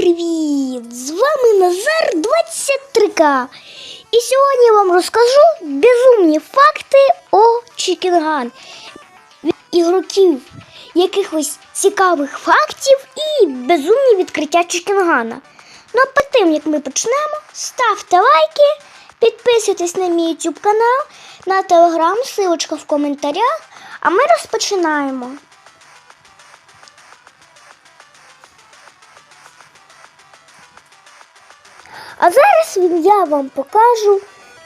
привіт! З вами Назар 23К. І сьогодні я вам розкажу безумні факти о Чікінган. Від ігроків якихось цікавих фактів і безумні відкриття Чікінгана. Ну а перед тим, як ми почнемо, ставте лайки, підписуйтесь на мій YouTube канал, на телеграм, ссылочка в коментарях. А ми розпочинаємо. А зараз я вам покажу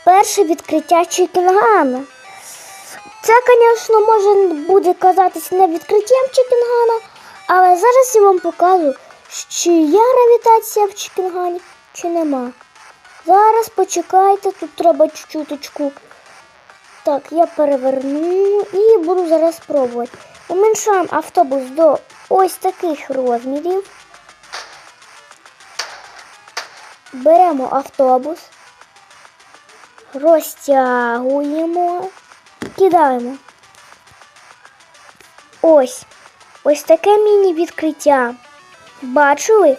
перше відкриття Чікінгана. Це, звісно, може буде казатись не відкриттям Чікінгана, але зараз я вам покажу, чи є гравітація в Чікінгані, чи нема. Зараз почекайте, тут треба чуть-чуточку. Так, я переверну і буду зараз пробувати. Уменшаємо автобус до ось таких розмірів. Беремо автобус, розтягуємо, кидаємо. Ось. Ось таке міні-відкриття. Бачили?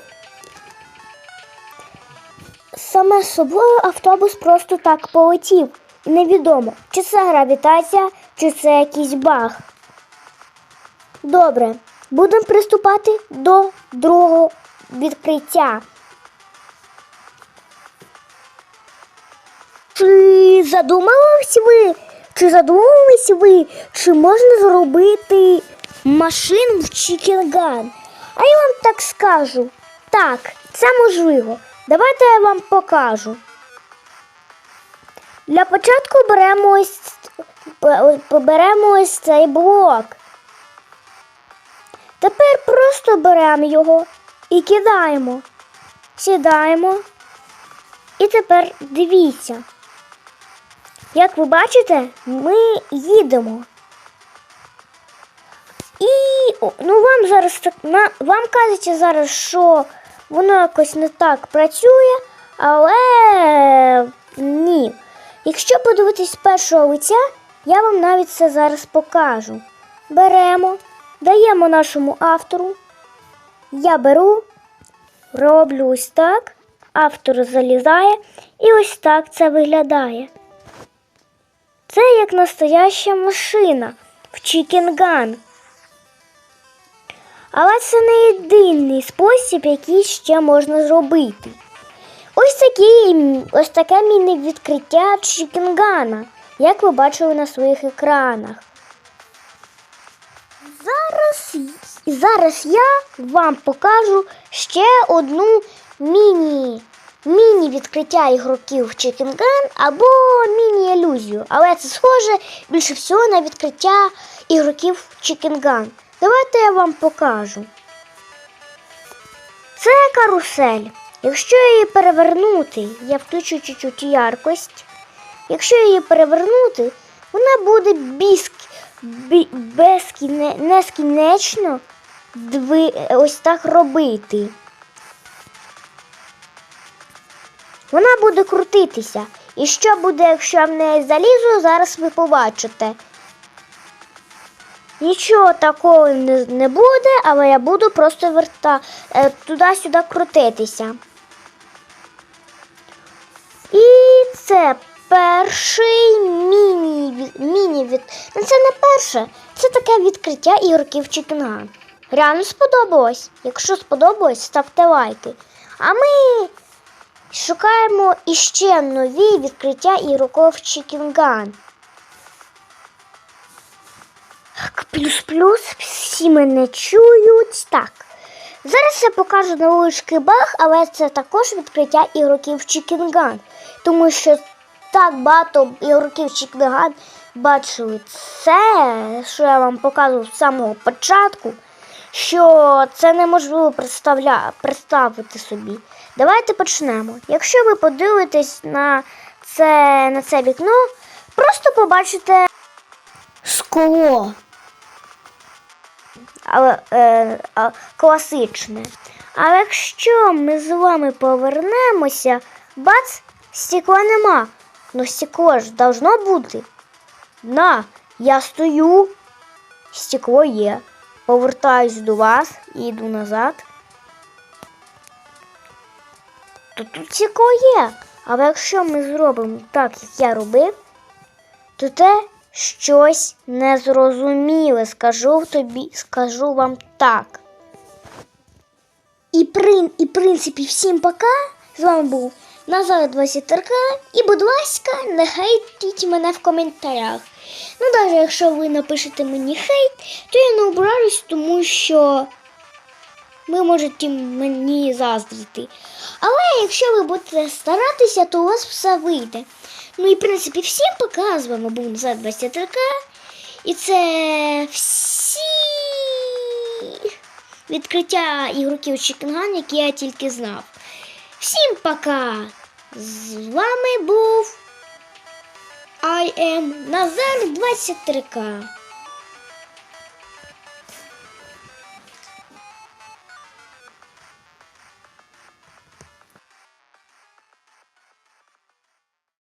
Саме собою автобус просто так полетів. І невідомо, чи це гравітація, чи це якийсь баг. Добре, будемо приступати до другого відкриття. Чи задумались ви? Чи задумались ви, чи можна зробити машину в Чікінган? А я вам так скажу. Так, це можливо. Давайте я вам покажу. Для початку беремо ось, беремо ось цей блок. Тепер просто беремо його і кидаємо. Сідаємо. І тепер дивіться. Як ви бачите, ми їдемо. І ну вам зараз так на вам кажеться зараз, що воно якось не так працює, але ні. Якщо подивитись першого лиця, я вам навіть це зараз покажу. Беремо, даємо нашому автору. Я беру, роблю ось так, автор залізає, і ось так це виглядає. Це як настояща машина в Чікінган. Але це не єдиний спосіб, який ще можна зробити. Ось такі, ось таке міні-відкриття Чікінгана, як ви бачили на своїх екранах. Зараз, зараз я вам покажу ще одну міні міні-відкриття ігроків в Чікінган або міні-ілюзію. Але це схоже більше всього на відкриття ігроків в Чікінган. Давайте я вам покажу. Це карусель. Якщо її перевернути, я включу чуть-чуть яркость. Якщо її перевернути, вона буде біск, бі, безкіне, нескінечно дви, ось так робити. Вона буде крутитися. І що буде, якщо я в неї залізу, зараз ви побачите. Нічого такого не, буде, але я буду просто верта е, туди-сюди крутитися. І це перший міні міні від. Ну це не перше, це таке відкриття ігроків Чікінган. Реально сподобалось. Якщо сподобалось, ставте лайки. А ми шукаємо іще нові відкриття ігроків Чікінган. Плюс-плюс, всі мене чують. Так. Зараз я покажу невеличкий баг, але це також відкриття ігроків Чікінган. Тому що так багато ігроків Чікінган бачили це, що я вам показував з самого початку, що це неможливо представити собі. Давайте почнемо. Якщо ви подивитесь на це, на це вікно, просто побачите скло але, е, е, класичне. А якщо ми з вами повернемося, бац, стекла нема. Ну стекло ж должно бути. На, я стою, стекло є. Повертаюсь до вас і йду назад. То тут цікаво є. Але якщо ми зробимо так, як я робив, то те щось незрозуміле, скажу тобі, скажу вам так. І, прин, і принципі, всім пока. З вами був Назар 20 РК. І, будь ласка, не хейтіть мене в коментарях. Ну, навіть якщо ви напишете мені хейт, то я не ображусь, тому що ви можете мені заздрити. Але якщо ви будете старатися, то у вас все вийде. Ну і в принципі всім пока. З вами був Назар 20 РК. І це всі відкриття ігроків Чікінган, які я тільки знав. Всім пока! З вами був I am Назар 23К.